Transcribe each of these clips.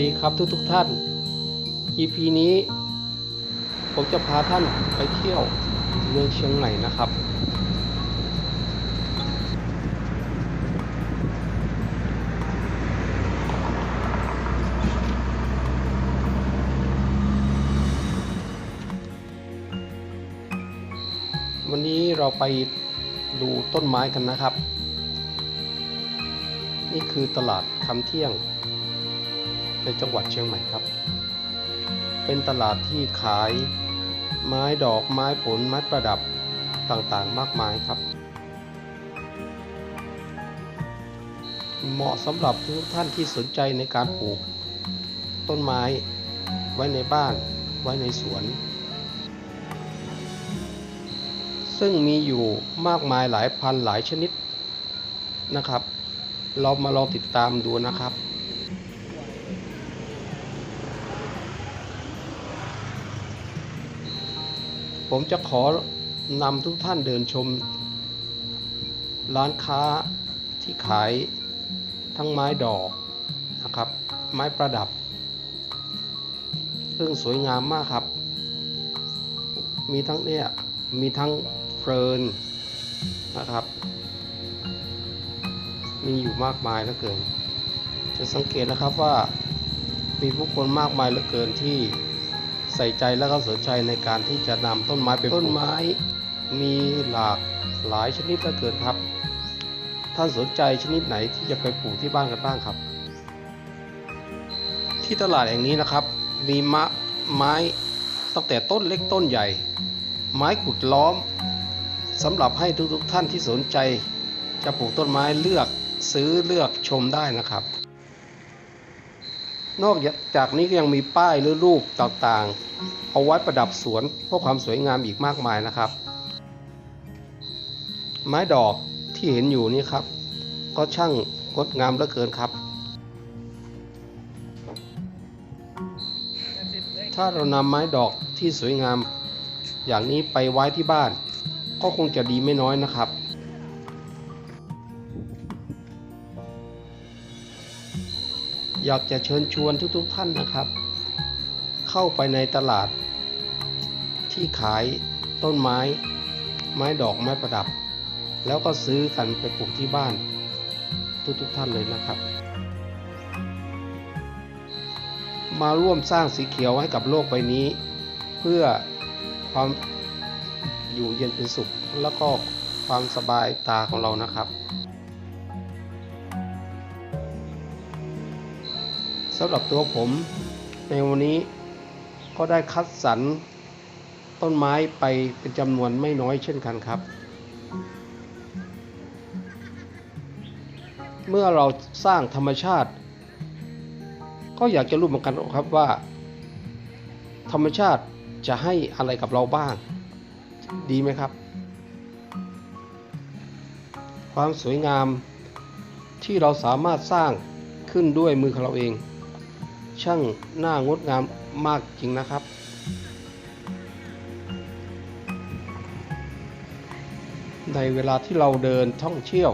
ดีครับทุกทุกท่าน EP นี้ ผมจะพาท่านไปเที่ยวเมืองเชียงใหม่นะครับ วันนี้เราไปดูต้นไม้กันนะครับ นี่คือตลาดคำเที่ยง ในจังหวัดเชียงใหม่ครับ เป็นตลาดที่ขายไม้ดอกไม้ผลไม้ประดับต่างๆ มากมายครับ เหมาะสำหรับทุกท่านที่สนใจในการปลูก ต้นไม้ไว้ในบ้านไว้ในสวน ซึ่งมีอยู่มากมายหลายพันหลายชนิดนะครับ เรามาลองติดตามดูนะครับ ผมจะขอนำทุกท่านเดินชม ร้านค้าที่ขายทั้งไม้ดอกนะครับ ไม้ประดับ ซึ่งสวยงามมากครับ มีทั้งเนี่ยมีทั้งเฟิร์นนะครับ มีอยู่มากมายเหลือเกิน จะสังเกตนะครับว่ามีผู้คนมากมายเหลือเกินที่ ใส่ใจและก็สนใจในการที่จะนำต้นไม้ไปปลูกต้นไม้ มีหลากหลายชนิดเหลือเกินครับ ท่านสนใจชนิดไหนที่จะไปปลูกที่บ้านกันบ้างครับ ที่ตลาดแห่งนี้นะครับ มีมะไม้ตั้งแต่ต้นเล็กต้นใหญ่ ไม้ขุดล้อมสำหรับให้ทุกๆท่านที่สนใจ จะปลูกต้นไม้เลือกซื้อเลือกชมได้นะครับ นอกจากนี้ก็ยังมีป้ายหรือรูปต่างๆ เอาไว้ประดับสวนเพื่อความสวยงามอีกมากมายนะครับ ไม้ดอกที่เห็นอยู่นี่ครับ ก็ช่างงดงามเหลือเกินครับ ถ้าเรานำไม้ดอกที่สวยงาม อย่างนี้ไปไว้ที่บ้าน ก็คงจะดีไม่น้อยนะครับ อยากจะเชิญชวนทุกๆท่านนะครับ เข้าไปในตลาด ที่ขายต้นไม้ ไม้ดอกไม้ประดับ แล้วก็ซื้อกันไปปลูกที่บ้าน ทุกๆท่านเลยนะครับ มาร่วมสร้างสีเขียวให้กับโลกใบนี้ เพื่อความอยู่เย็นเป็นสุข แล้วก็ความสบายตาของเรานะครับ สำหรับตัวผมในวันนี้ก็ได้คัดสรรต้นไม้ไปเป็นจำนวนไม่น้อยเช่นกันครับ เมื่อเราสร้างธรรมชาติ ก็อยากจะรู้เหมือนกันครับว่า ธรรมชาติจะให้อะไรกับเราบ้าง ดีไหมครับ ความสวยงามที่เราสามารถสร้างขึ้นด้วยมือของเราเอง ช่างน่างดงามมากจริงนะครับ ในเวลาที่เราเดินท่องเที่ยว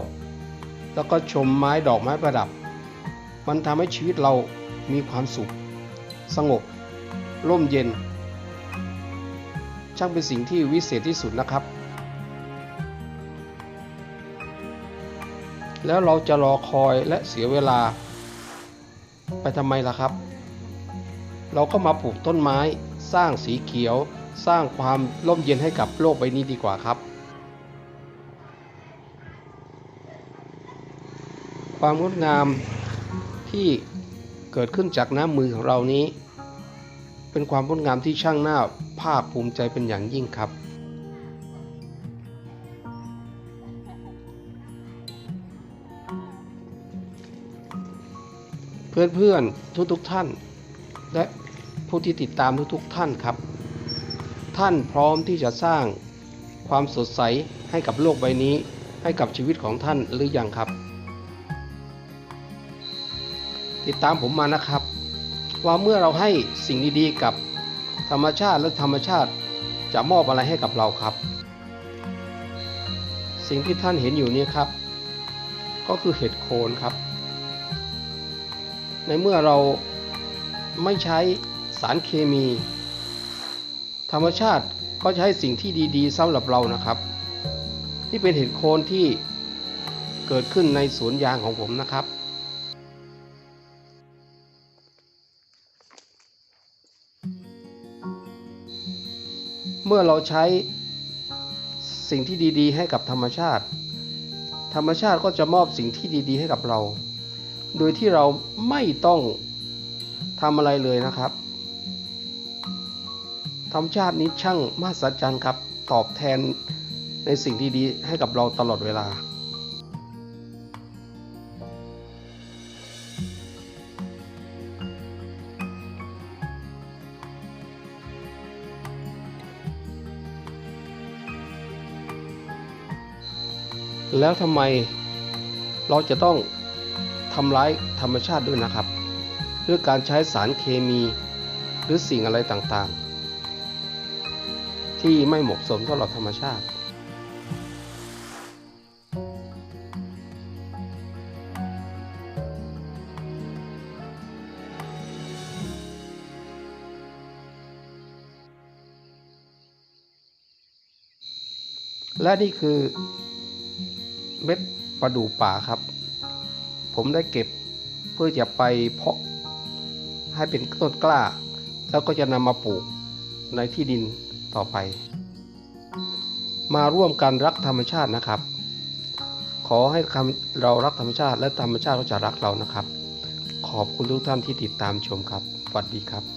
แล้วก็ชมไม้ดอกไม้ประดับ มันทำให้ชีวิตเรามีความสุข สงบ ร่มเย็น ช่างเป็นสิ่งที่วิเศษที่สุดนะครับ แล้วเราจะรอคอยและเสียเวลาไปทำไมล่ะครับ เราก็มาปลูกต้นไม้ สร้างสีเขียว สร้างความร่มเย็นให้กับโลกใบนี้ดีกว่าครับ ความงดงามที่เกิดขึ้นจากน้ำมือของเรานี้ เป็นความงดงามที่ช่างหน้าภาคภูมิใจเป็นอย่างยิ่งครับเพื่อนๆทุกๆท่าน และ ผู้ที่ติดตามทุกๆท่านครับ ท่านพร้อมที่จะสร้างความสดใสให้กับโลกใบนี้ ให้กับชีวิตของท่านหรือยังครับ ติดตามผมมานะครับ ว่าเมื่อเราให้สิ่งดีๆกับธรรมชาติและธรรมชาติจะมอบอะไรให้กับเราครับ สิ่งที่ท่านเห็นอยู่นี้ครับ ก็คือเห็ดโคนครับ ในเมื่อเราไม่ใช้ สารเคมี ธรรมชาติก็จะใช้สิ่งที่ดีๆสำหรับเรานะครับที่เป็นเห็ดโคนที่เกิดขึ้นในสวนยางของผมนะครับ เมื่อเราใช้สิ่งที่ดีๆ ให้กับธรรมชาติ ธรรมชาติก็จะมอบสิ่งที่ดีๆ ให้กับเรา โดยที่เราไม่ต้องทำอะไรเลยนะครับ ธรรมชาตินี้ช่างมหัศจรรย์ครับ ตอบแทนในสิ่งที่ดีให้กับเราตลอดเวลา แล้วทำไมเราจะต้องทำร้ายธรรมชาติด้วยนะครับ ด้วยการใช้สารเคมีหรือสิ่งอะไรต่างๆ ที่ไม่เหมาะสมสำหรับธรรมชาติ และนี่คือเม็ดประดู่ป่าครับ ผมได้เก็บเพื่อจะไปเพาะให้เป็นต้นกล้า แล้วก็จะนำมาปลูกในที่ดิน ต่อไป มาร่วมกันรักธรรมชาตินะครับ ขอให้เรารักธรรมชาติและธรรมชาติก็จะรักเรานะครับ ขอบคุณทุกท่านที่ติดตามชมครับสวัสดีครับ